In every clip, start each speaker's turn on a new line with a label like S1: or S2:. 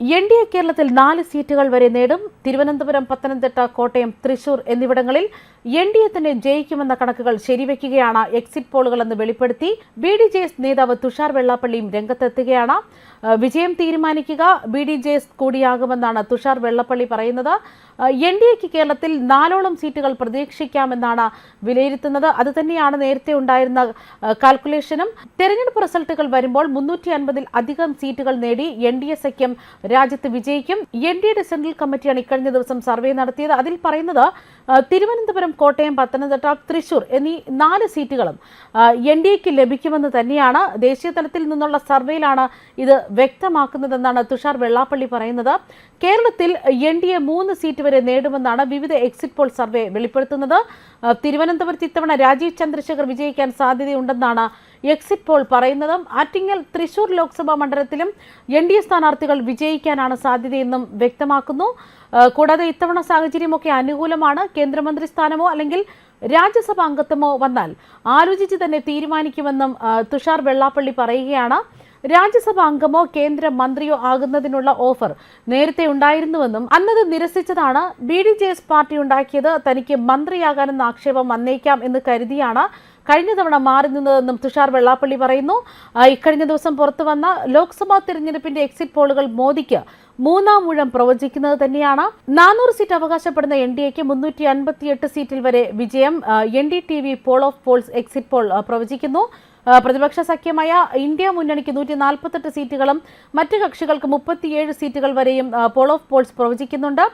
S1: N D A കേരളത്തിൽ നാല് സീറ്റുകൾ വരെ നേടും. തിരുവനന്തപുരം പത്തനംതിട്ട കോട്ടയം തൃശൂർ എന്നിവിടങ്ങളിൽ എൻ ഡി എ തന്നെ ജയിക്കുമെന്ന കണക്കുകൾ ശരിവെക്കുകയാണ് എക്സിറ്റ് പോളുകളെന്ന് വെളിപ്പെടുത്തി. ബി ഡി ജെ എസ് നേതാവ് തുഷാർ വെള്ളാപ്പള്ളിയും രംഗത്തെത്തുകയാണ്. വിജയം തീരുമാനിക്കുക ബി ഡി ജെ എസ് കൂടിയാകുമെന്നാണ് തുഷാർ വെള്ളപ്പള്ളി പറയുന്നത്. എൻ ഡി എക്ക് കേരളത്തിൽ നാലോളം സീറ്റുകൾ പ്രതീക്ഷിക്കാമെന്നാണ് വിലയിരുത്തുന്നത്. അത് തന്നെയാണ് നേരത്തെ ഉണ്ടായിരുന്ന കാൽക്കുലേഷനും. തെരഞ്ഞെടുപ്പ് റിസൾട്ടുകൾ വരുമ്പോൾ മുന്നൂറ്റി അൻപതിൽ അധികം സീറ്റുകൾ നേടി എൻ ഡി എ സഖ്യം രാജ്യത്ത് വിജയിക്കും. എൻ ഡി എയുടെ സെൻട്രൽ കമ്മിറ്റിയാണ് ഇക്കഴിഞ്ഞ ദിവസം സർവേ നടത്തിയത്. അതിൽ പറയുന്നത് തിരുവനന്തപുരം കോട്ടയം പത്തനംതിട്ട തൃശൂർ എന്നീ നാല് സീറ്റുകളും എൻ ഡി എക്ക് ലഭിക്കുമെന്ന് തന്നെയാണ് ദേശീയ തലത്തിൽ നിന്നുള്ള സർവേയിലാണ് ഇത് വ്യക്തമാക്കുന്നതെന്നാണ് തുഷാർ വെള്ളാപ്പള്ളി പറയുന്നത്. കേരളത്തിൽ എൻ ഡി എ മൂന്ന് സീറ്റ് വരെ നേടുമെന്നാണ് വിവിധ എക്സിറ്റ് പോൾ സർവേ വെളിപ്പെടുത്തുന്നത്. തിരുവനന്തപുരത്ത് ഇത്തവണ രാജീവ് ചന്ദ്രശേഖർ വിജയിക്കാൻ സാധ്യതയുണ്ടെന്നാണ് എക്സിറ്റ് പോൾ പറയുന്നത് ആറ്റിങ്ങൽ തൃശൂർ ലോക്സഭാ മണ്ഡലത്തിലും എൻ ഡി എ സ്ഥാനാർത്ഥികൾ വിജയിക്കാനാണ് സാധ്യതയെന്നും വ്യക്തമാക്കുന്നു. കൂടാതെ ഇത്തവണ സാഹചര്യമൊക്കെ അനുകൂലമാണ്. കേന്ദ്രമന്ത്രി സ്ഥാനമോ അല്ലെങ്കിൽ രാജ്യസഭാ അംഗത്വമോ വന്നാൽ ആലോചിച്ച് തന്നെ തീരുമാനിക്കുമെന്നും തുഷാർ വെള്ളാപ്പള്ളി പറയുകയാണ്. രാജ്യസഭാ അംഗമോ കേന്ദ്ര മന്ത്രിയോ ആകുന്നതിനുള്ള ഓഫർ നേരത്തെ ഉണ്ടായിരുന്നുവെന്നും അന്നത് നിരസിച്ചതാണ് B D J S party ഉണ്ടാക്കിയത്. തനിക്ക് മന്ത്രിയാകാനെന്ന ആക്ഷേപം വന്നേക്കാം എന്ന് കരുതിയാണ് കഴിഞ്ഞ തവണ മാറി നിന്നതെന്നും തുഷാർ വെള്ളാപ്പള്ളി പറയുന്നു. ഇക്കഴിഞ്ഞ ദിവസം പുറത്തു വന്ന ലോക്സഭാ തിരഞ്ഞെടുപ്പിന്റെ എക്സിറ്റ് പോളുകൾ മോദിക്ക് മൂന്നാം ഊഴം പ്രവചിക്കുന്നത് തന്നെയാണ്. നാനൂറ് സീറ്റ് അവകാശപ്പെടുന്ന എൻ ഡി എക്ക് മുന്നൂറ്റി അൻപത്തിയെട്ട് സീറ്റിൽ വരെ വിജയം. N D T V poll of polls exit poll പ്രവചിക്കുന്നു. പ്രതിപക്ഷ സഖ്യമായ ഇന്ത്യ മുന്നണിക്ക് നൂറ്റി നാൽപ്പത്തെട്ട് സീറ്റുകളും മറ്റ് കക്ഷികൾക്ക് മുപ്പത്തിയേഴ് സീറ്റുകൾ വരെയും പോൾ ഓഫ് പോൾസ് പ്രവചിക്കുന്നുണ്ട്.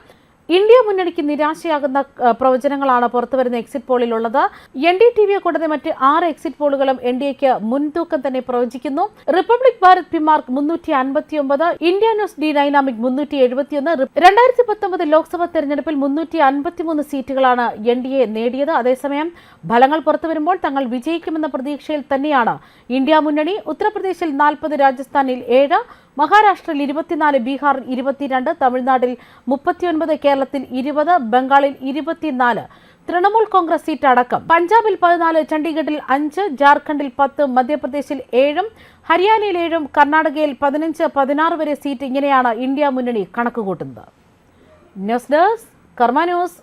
S1: ഇന്ത്യ മുന്നണിക്ക് നിരാശയാകുന്ന പ്രവചനങ്ങളാണ് പുറത്തുവരുന്ന എക്സിറ്റ് പോളിലുള്ളത് എൻ ഡി ടി വിയെ കൂടാതെ മറ്റ് ആറ് എക്സിറ്റ് പോളുകളും എൻ ഡി എക്ക് മുൻതൂക്കം തന്നെ പ്രവചിക്കുന്നു. റിപ്പബ്ലിക് ഭാരത് പിമാർക്ക് മുന്നൂറ്റി അൻപത്തിയൊമ്പത് ഇന്ത്യ ന്യൂസ് ഡി ഡൈനാമിക് മുന്നൂറ്റി എഴുപത്തിയൊന്ന് രണ്ടായിരത്തി പത്തൊമ്പത് ലോക്സഭാ തെരഞ്ഞെടുപ്പിൽ മുന്നൂറ്റി അൻപത്തിമൂന്ന് സീറ്റുകളാണ് എൻ ഡി എ നേടിയത്. അതേസമയം ഫലങ്ങൾ പുറത്തു വരുമ്പോൾ തങ്ങൾ വിജയിക്കുമെന്ന പ്രതീക്ഷയിൽ തന്നെയാണ് ഇന്ത്യ മുന്നണി. ഉത്തർപ്രദേശിൽ നാൽപ്പത് രാജസ്ഥാനിൽ ഏഴ് മഹാരാഷ്ട്രയിൽ ഇരുപത്തിനാല് ബീഹാറിൽ ഇരുപത്തിരണ്ട് തമിഴ്നാട്ടിൽ മുപ്പത്തിയൊൻപത് കേരളത്തിൽ ഇരുപത് ബംഗാളിൽ ഇരുപത്തിനാല് തൃണമൂൽ കോൺഗ്രസ് സീറ്റ് അടക്കം പഞ്ചാബിൽ പതിനാല് ചണ്ഡീഗഡിൽ അഞ്ച് ജാർഖണ്ഡിൽ പത്ത് മധ്യപ്രദേശിൽ ഏഴും ഹരിയാനയിൽ ഏഴും കർണാടകയിൽ പതിനഞ്ച് പതിനാറ് വരെ സീറ്റ് ഇങ്ങനെയാണ് ഇന്ത്യ മുന്നണി കണക്കുകൂട്ടുന്നത്. News desk Karma news.